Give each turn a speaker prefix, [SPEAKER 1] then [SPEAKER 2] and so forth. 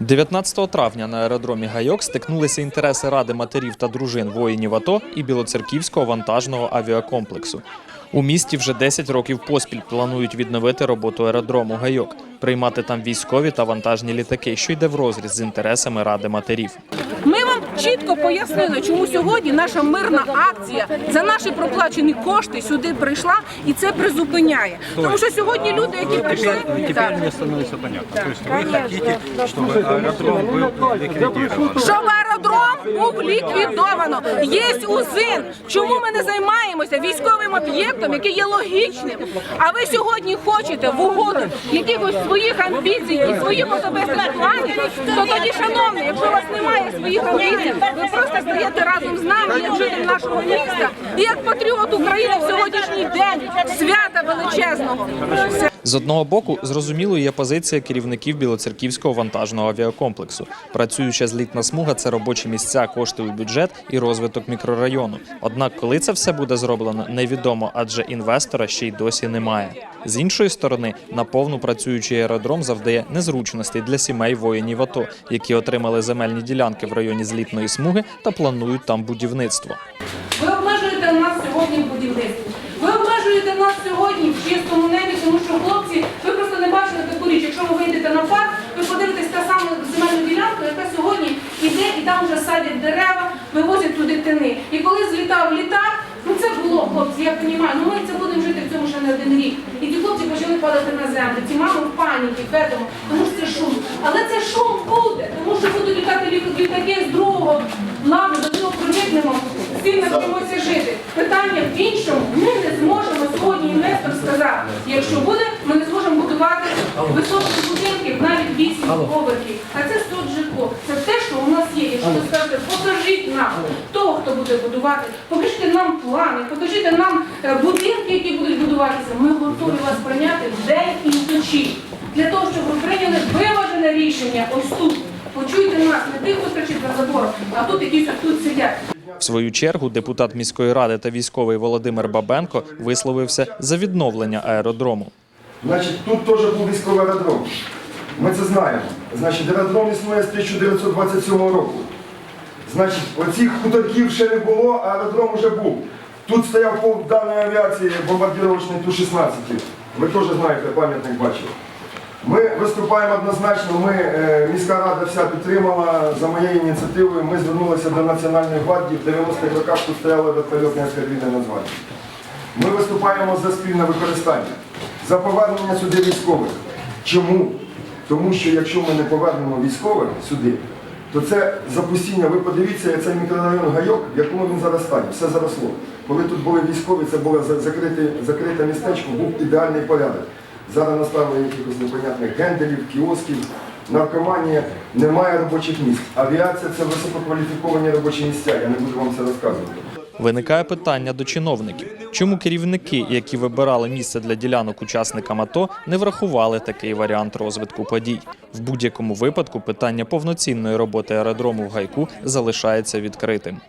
[SPEAKER 1] 19 травня на аеродромі Гайок стикнулися інтереси Ради матерів та дружин воїнів АТО і Білоцерківського вантажного авіакомплексу. У місті вже 10 років поспіль планують відновити роботу аеродрому Гайок, приймати там військові та вантажні літаки, що йде в розріз з інтересами Ради матерів.
[SPEAKER 2] Ми вам чітко пояснили, чому сьогодні наша мирна акція за наші проплачені кошти сюди прийшла і це призупиняє. Тому що сьогодні люди, які прийшли,
[SPEAKER 3] Теперь
[SPEAKER 2] Так.
[SPEAKER 3] мне становится понятно. То есть вы хотите, чтобы аэродром был ликвидирован.
[SPEAKER 2] щоб аеродром був ліквідовано. Є УЗИН. Чому ми не займаємося військовим об'єктом, який є логічним? А ви сьогодні хочете в угоду якихось своїх амбіцій і своїх особистих планів, то тоді, шановні, якщо у вас немає своїх амбіцій, ви просто стоїте разом з нами, як житель нашого міста, і як патріот України в сьогоднішній день свята величезного.
[SPEAKER 1] З одного боку, зрозумілою є позиція керівників Білоцерківського вантажного авіакомплексу. Працююча злітна смуга це робочі місця, кошти у бюджет і розвиток мікрорайону. Однак, коли це все буде зроблено, невідомо, адже інвестора ще й досі немає. З іншої сторони, наповну працюючий аеродром завдає незручностей для сімей воїнів АТО, які отримали земельні ділянки в районі злітної смуги та планують там будівництво.
[SPEAKER 2] Ви обмежуєте нас сьогодні в будівництві. Ви обмежуєте нас сьогодні в чистому небі, тому що хлопці, ви просто не бачили таку річ. Якщо ви вийдете на парк, ви подивитесь та сама земельну ділянку, яка сьогодні іде, і там вже садять дерева, вивозять туди тини. І коли злітав літак, ну це було, хлопці, я розумію, ну ми це будемо жити в цьому ще не один рік. І ті хлопці почали падати на землю. Ці мами в паніки, в этому, тому що це шум. Але це шум буде, тому що будуть літати лі- літаки з другого плану, до цього привикнемо, з цим навчимося жити. Питання в іншому, ми не зможемо сьогодні інвестор сказав, якщо буде, ми не зможемо будувати високих будинків, навіть 8 поверхів. А це 100 житло. Це те, що у нас є. Якщо ви скажете, покажіть нам того, хто буде будувати, покажіть нам плани, покажіть нам е, будинки, які будуть будуватися. Ми готові вас прийняти вдень і вночі. Для того, щоб ви прийняли виважене рішення ось тут. Почуйте нас, не тих, хто кричить за забором, а тут якісь тут сидять.
[SPEAKER 1] В свою чергу депутат міської ради та військовий Володимир Бабенко висловився за відновлення аеродрому.
[SPEAKER 4] Значить, тут теж був військовий аеродром. Ми це знаємо. Значить, аеродром існує з 1927 року. Значить, оцих хуторків ще не було, а аеродром вже був. Тут стояв полк даної авіації бомбардировочний Ту-16. Ви теж знаєте, пам'ятник бачили. Ми виступаємо однозначно, ми, е, міська рада вся підтримала за моєю ініціативою. Ми звернулися до Національної гвардії. В 90-х роках тут стояло вертольотне ескадрильне названня. Ми виступаємо за спільне використання, за повернення сюди військових. Чому? Тому що якщо ми не повернемо військових сюди, то це запустіння. Ви подивіться, цей мікрорайон Гайок, в якому він зараз стані, все заросло. Коли тут були військові, це було закрите, закрите містечко, був ідеальний порядок. Зараз наставили якихось непонятних генделів, кіосків, наркоманія, немає робочих місць. Авіація це висококваліфіковані робочі місця, я не буду вам це розказувати.
[SPEAKER 1] Виникає питання до чиновників: чому керівники, які вибирали місце для ділянок учасникам АТО, не врахували такий варіант розвитку подій? В будь-якому випадку питання повноцінної роботи аеродрому в гайку залишається відкритим.